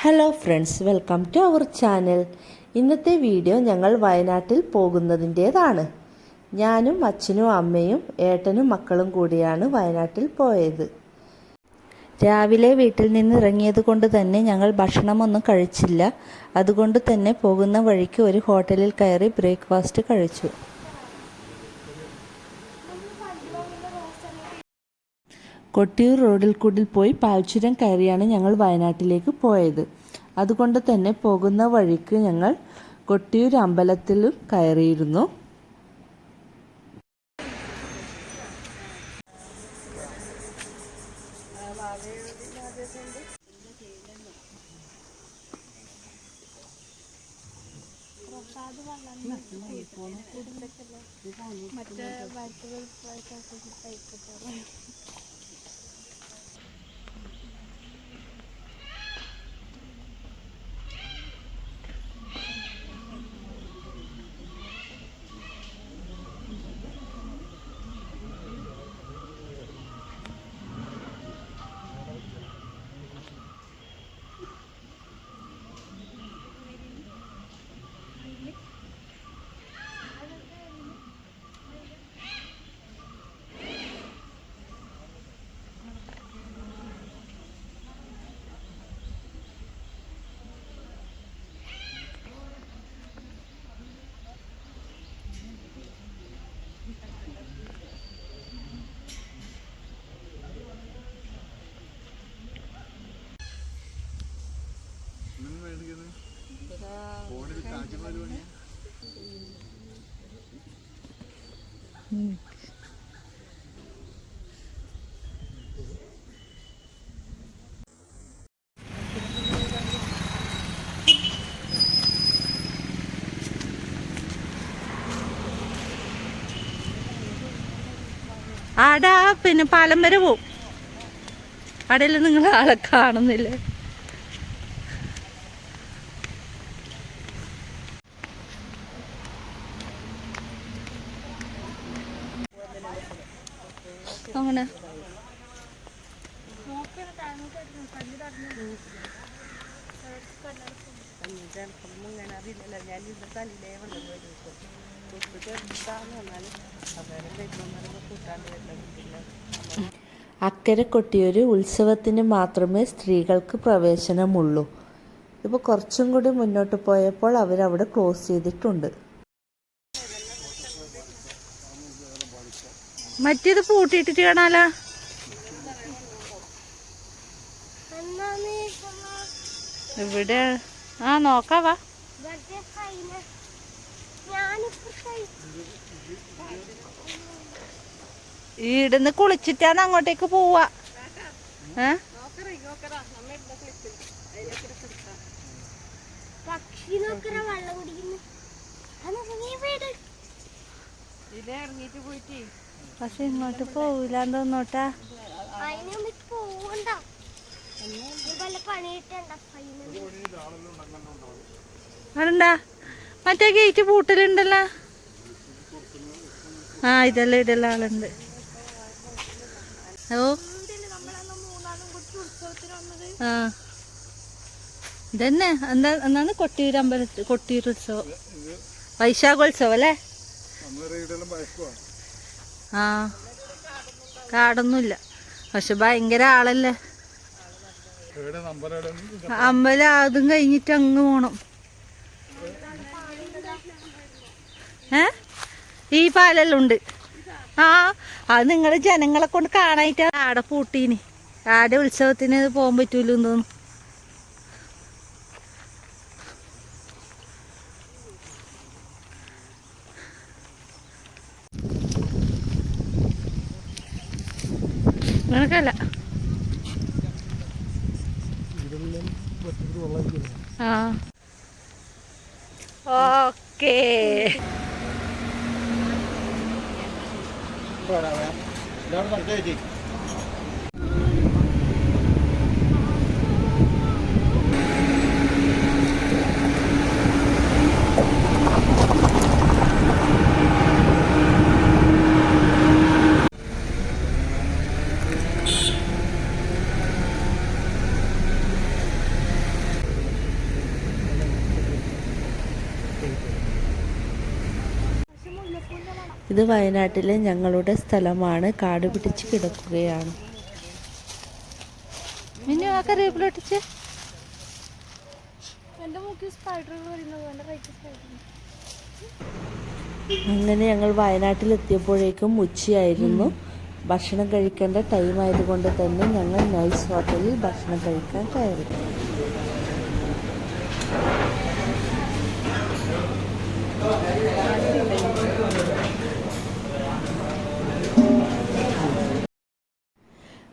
Hello friends welcome to our channel ഇന്നത്തെ video ഞങ്ങൾ വയനാട്ടിൽ പോകുന്നതിന്റേതാണ്. ഞാനും അച്ഛനും അമ്മയും ഏട്ടനും മക്കളും കൂടിയാണ് വയനാട്ടിൽ പോയത്. രാവിലെ വീട്ടിൽ നിന്ന് ഇറങ്ങിയത് കൊണ്ട് തന്നെ ഞങ്ങൾ ഭക്ഷണമൊന്നും കഴിച്ചില്ല. അതുകൊണ്ട് തന്നെ പോകുന്ന വഴിക്ക് ഒരു ഹോട്ടലിൽ കയറി ബ്രേക്ക്ഫാസ്റ്റ് കഴിച്ചു. കൊട്ടിയൂർ റോഡിൽ കൂടിൽ പോയി പാൽച്ചുരം കയറിയാണ് ഞങ്ങൾ വയനാട്ടിലേക്ക് പോയത്. അതുകൊണ്ട് തന്നെ പോകുന്ന വഴിക്ക് ഞങ്ങൾ കൊട്ടിയൂർ അമ്പലത്തിലും കയറിയിരുന്നു. ആടാ പിന്നെ പാലം വരെ പോവും. അടയിൽ നിങ്ങൾ ആളെ കാണുന്നില്ലേ? അക്കരെ കൊട്ടിയൊരു ഉത്സവത്തിന് മാത്രമേ സ്ത്രീകൾക്ക് പ്രവേശനമുള്ളൂ. ഇപ്പോൾ കുറച്ചും കൂടി മുന്നോട്ട് പോയപ്പോൾ അവരവിടെ ക്ലോസ് ചെയ്തിട്ടുണ്ട്. മറ്റേത് പൂട്ടിയിട്ടിട്ട് കാണാലോ? ഇവിടെ. ആ നോക്കാവാ ഈടുന്ന് കുളിച്ചിട്ടാണ് അങ്ങോട്ടേക്ക് പോവാ. ഏ? പക്ഷി നോക്കറ വെള്ളം കുടിക്കുന്നു. പക്ഷെ ഇങ്ങോട്ട് പോവില്ലാന്ന് തോന്നോട്ടാ. പോവണ്ട. അതെന്താ? മറ്റേ ഗേറ്റ് പൂട്ടലുണ്ടല്ലോ. ആ ഇതെല്ലാം ഇതെല്ലാം ആളുണ്ട്. ഓ ആ. ഇതന്നെ എന്താ എന്നാണ് കൊട്ടിയൂർ അമ്പലത്തിൽ കൊട്ടിയൂർ ഉത്സവം? വൈശാഖോത്സവം അല്ലേ? ആ. കാടൊന്നുമില്ല. പക്ഷെ ഭയങ്കര ആളല്ലേ? അമ്പലം അതും കഴിഞ്ഞിട്ട് അങ്ങ് പോണം. ഏ? ഈ പാലെല്ലാം ഉണ്ട്. ആ അത് നിങ്ങൾ ജനങ്ങളെ കൊണ്ട് കാണാനായിട്ട്. ആടെ പൂട്ടീന്. ആടെ ഉത്സവത്തിന് പോകാൻ പറ്റൂലെന്ന് തോന്നുന്നു. હા. ઓકે બરાબર. ഇത് വയനാട്ടിലെ ഞങ്ങളുടെ സ്ഥലമാണ്. കാട് പിടിച്ച് കിടക്കുകയാണ്. അങ്ങനെ ഞങ്ങൾ വയനാട്ടിലെത്തിയപ്പോഴേക്കും ഉച്ചയായിരുന്നു. ഭക്ഷണം കഴിക്കേണ്ട ടൈം ആയതുകൊണ്ട് തന്നെ ഞങ്ങൾ നൈസ് ഹോട്ടലിൽ ഭക്ഷണം കഴിക്കാൻ കയറി.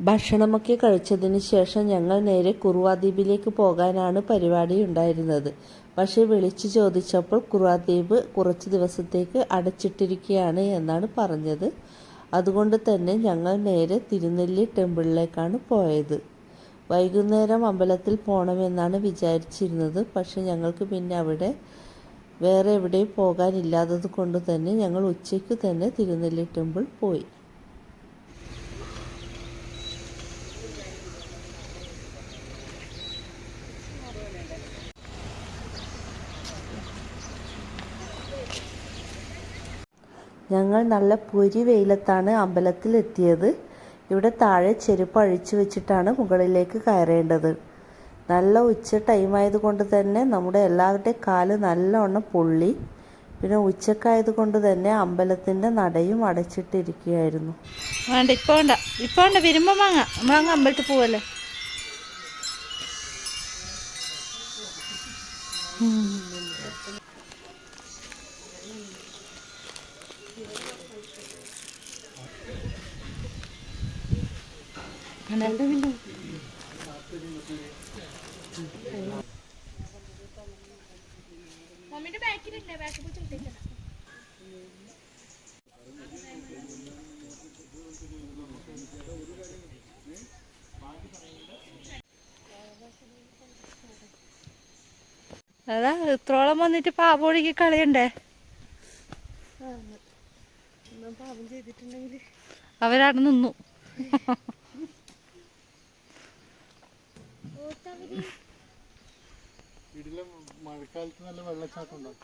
ഭക്ഷണമൊക്കെ കഴിച്ചതിന് ശേഷം ഞങ്ങൾ നേരെ കുറുവാദ്വീപിലേക്ക് പോകാനാണ് പരിപാടി ഉണ്ടായിരുന്നത്. പക്ഷേ വിളിച്ചു ചോദിച്ചപ്പോൾ കുറുവാദ്വീപ് കുറച്ച് ദിവസത്തേക്ക് അടച്ചിട്ടിരിക്കുകയാണ് എന്നാണ് പറഞ്ഞത്. അതുകൊണ്ട് തന്നെ ഞങ്ങൾ നേരെ തിരുനെല്ലി ടെമ്പിളിലേക്കാണ് പോയത്. വൈകുന്നേരം അമ്പലത്തിൽ പോകണമെന്നാണ് വിചാരിച്ചിരുന്നത്. പക്ഷെ ഞങ്ങൾക്ക് പിന്നെ അവിടെ വേറെ എവിടെയും പോകാനില്ലാത്തത് കൊണ്ട് തന്നെ ഞങ്ങൾ ഉച്ചയ്ക്ക് തന്നെ തിരുനെല്ലി ടെമ്പിൾ പോയി. ഞങ്ങൾ നല്ല പൊരി വെയിലത്താണ് അമ്പലത്തിൽ എത്തിയത് ഇവിടെ താഴെ ചെരുപ്പ് അഴിച്ചു വെച്ചിട്ടാണ് മുകളിലേക്ക് കയറേണ്ടത്. നല്ല ഉച്ച ടൈം ആയതുകൊണ്ട് തന്നെ നമ്മുടെ എല്ലാവരുടെയും കാൽ നല്ലവണ്ണം പൊള്ളി. പിന്നെ ഉച്ചക്കായത് കൊണ്ട് തന്നെ അമ്പലത്തിന്റെ നടയും അടച്ചിട്ടിരിക്കുകയായിരുന്നു. വേണ്ട ഇപ്പൊ വേണ്ട. ഇപ്പൊ വേണ്ട വരുമ്പോ വാങ്ങാം. നമ്മളങ്ങ് അമ്പലത്തിൽ പോവല്ലേ? മമ്മിന്റെ പോയി അതാ ഇത്രോളം വന്നിട്ട് പാപോടിക്ക് കളയണ്ടേ? അവരവിടെ നിന്നു. ഇതിലെ മഴക്കാലത്ത് നല്ല വെള്ളച്ചാട്ടം ഉണ്ടാവും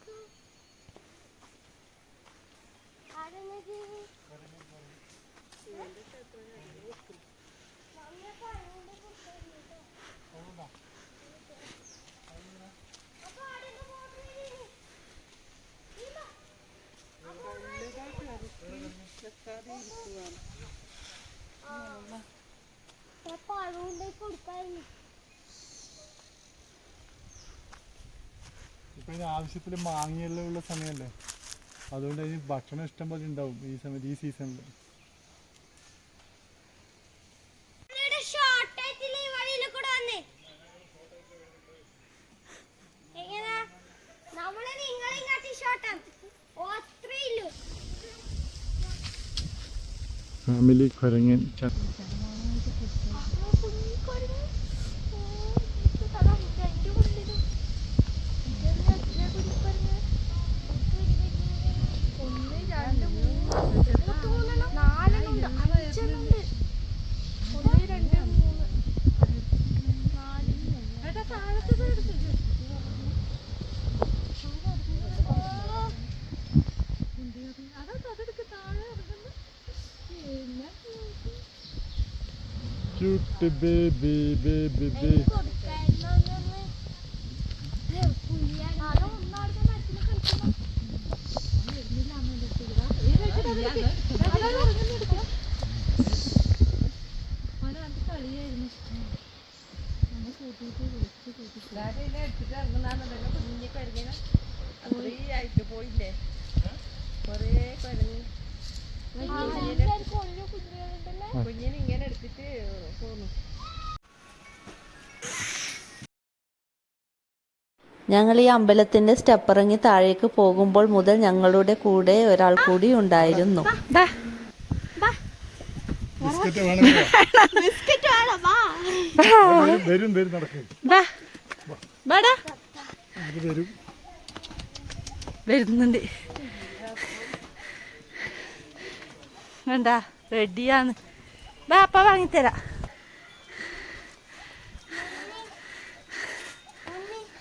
കൊടുക്കായിരുന്നു ഇപ്പൊ ഇതിന് ആവശ്യത്തിൽ മാങ്ങയെല്ലാം ഉള്ള സമയമല്ലേ അതുകൊണ്ട് അതിന് ഭക്ഷണം ഇഷ്ടം പോലെ ഉണ്ടാവും ഈ സമയത്ത് ഈ സീസണിൽ ഷോർട്ട് ആയിട്ടില്ല ക്യൂട്ട് ബേബി ബേബി ബേ ഞങ്ങൾ ഈ അമ്പലത്തിന്റെ സ്റ്റെപ്പ് ഇറങ്ങി താഴേക്ക് പോകുമ്പോൾ മുതൽ ഞങ്ങളുടെ കൂടെ ഒരാൾ കൂടി ഉണ്ടായിരുന്നു. വരുന്നുണ്ട്. വേണ്ട റെഡിയാന്ന് ബാ അപ്പ വാങ്ങിത്തരാം.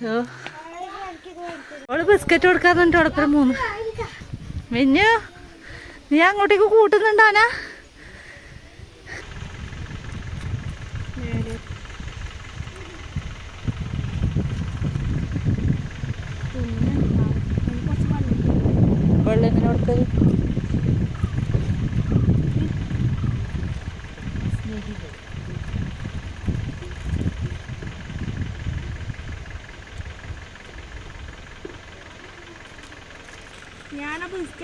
ഓ. ഓൾ ബിസ്ക്കറ്റ് കൊടുക്കാന്നുണ്ട് ഉടപ്പുറം മൂന്ന്. മിഞ്ഞു നീ അങ്ങോട്ടേക്ക് കൂട്ടുന്നുണ്ടാനാ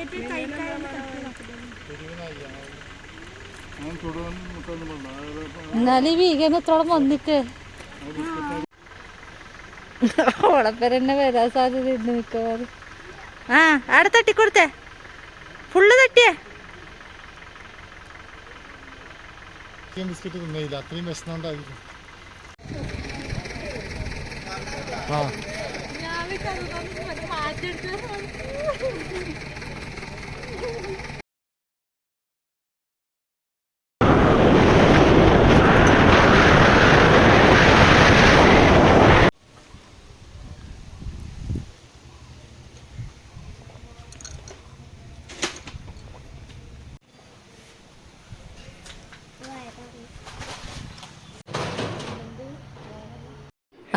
പറഞ്ഞു എന്നാലും വീഗൻ എത്രോളം വന്നിട്ട്? ഓളപ്പരന്നെ വരാൻ സാധ്യത സാധ്യതയുണ്ട് മിക്കവാറും. ആ അവിടെ തട്ടിക്കൊടുത്തേ. ഫുള്ള് തട്ടിയേ. ബിസ്ക്കറ്റ് തിന്നയില്ല അത്രയും വിശന്നുണ്ടായിരിക്കും. ആ.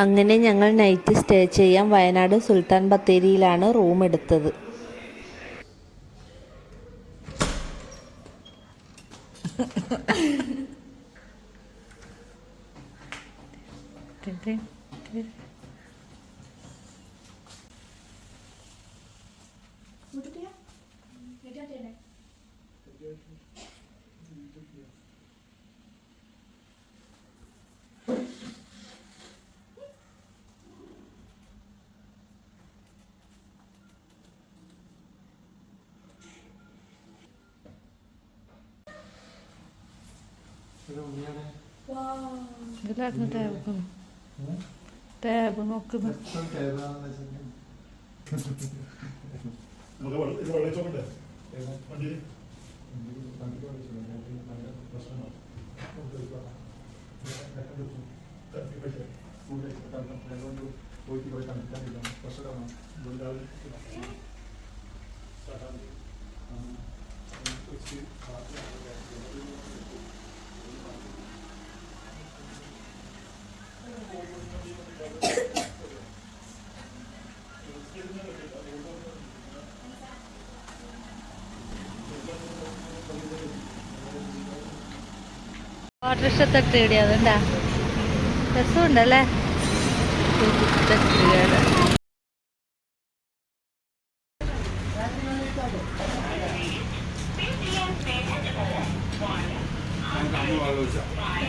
അങ്ങനെ ഞങ്ങൾ നൈറ്റ് സ്റ്റേ ചെയ്യാൻ വയനാട് സുൽത്താൻ ബത്തേരിയിലാണ് റൂം എടുത്തത്. 对 对。ഇതിലായിരുന്നു ടാബ് ടാബ് നോക്കുന്നു വാട്ടർ ഷത്തൊക്കെ ഇടി അതുണ്ടാ രസമുണ്ടല്ലേ തട്ടുകേട്.